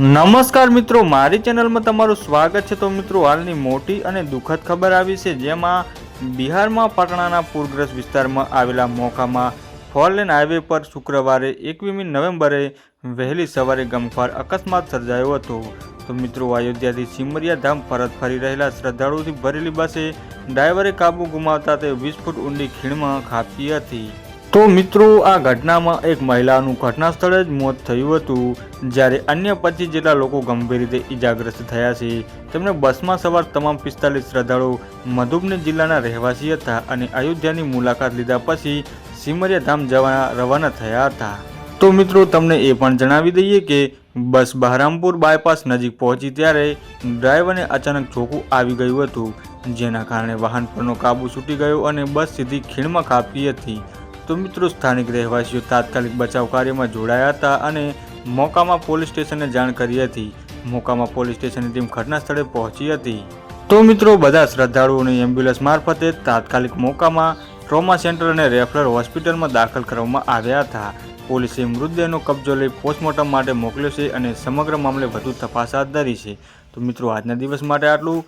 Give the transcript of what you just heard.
નમસ્કાર મિત્રો, મારી ચેનલમાં તમારું સ્વાગત છે. તો મિત્રો, હાલની મોટી અને દુઃખદ ખબર આવી છે, જેમાં બિહારમાં પાટણાના પૂરગ્રસ્ત વિસ્તારમાં આવેલા મોખામાં ફોર લેન હાઈવે પર શુક્રવારે એકવીમી નવેમ્બરે વહેલી સવારે ગમખ્વાર અકસ્માત સર્જાયો હતો. તો મિત્રો, અયોધ્યાથી સિમરિયા ધામ પરત ફરી રહેલા શ્રદ્ધાળુઓથી ભરેલી બસે ડ્રાઈવરે કાબુ ગુમાવતા તે વીસ ફૂટ ઊંડી ખીણમાં ખાપી હતી. તો મિત્રો, આ ઘટનામાં એક મહિલાનું ઘટના સ્થળે જ મોત થયું હતું. જ્યારે અન્ય પચીસ જેટલા લોકો ગંભીર રીતે ઈજાગ્રસ્ત થયા છે. તેમણે બસમાં સવાર તમામ પિસ્તાલીસ શ્રદ્ધાળુઓ મધુબની જિલ્લાના રહેવાસી હતા અને અયોધ્યાની મુલાકાત લીધા પછી સિમરિયા ધામ જવા રવાના થયા હતા. તો મિત્રો, તમને એ પણ જણાવી દઈએ કે બસ બહરામપુર બાયપાસ નજીક પહોંચી ત્યારે ડ્રાઈવરને અચાનક ચોખ્ખું આવી ગયું હતું. જેના કારણે વાહન પરનો કાબુ છૂટી ગયો અને બસ સીધી ખીણમાં કાપી હતી. તો મિત્રો સ્થાનિક રહેવાસીઓ તાત્કાલિક બચાવ કાર્યમાં જોડાયા હતા અને મોકામાં પોલીસ સ્ટેશને જાણ કરી હતી. મોકામાં પોલીસ સ્ટેશનની ટીમ ઘટના સ્થળે પહોંચી હતી. તો મિત્રો, બધા શ્રદ્ધાળુઓને એમ્બ્યુલન્સ મારફતે તાત્કાલિક મોકામાં ટ્રોમા સેન્ટર અને રેફરલ હોસ્પિટલમાં દાખલ કરવામાં આવ્યા હતા. પોલીસે મૃતદેહનો કબજો લઈ પોસ્ટમોર્ટમ માટે મોકલ્યો છે અને સમગ્ર મામલે વધુ તપાસ હાથ ધરી છે. તો મિત્રો, આજના દિવસ માટે આટલું.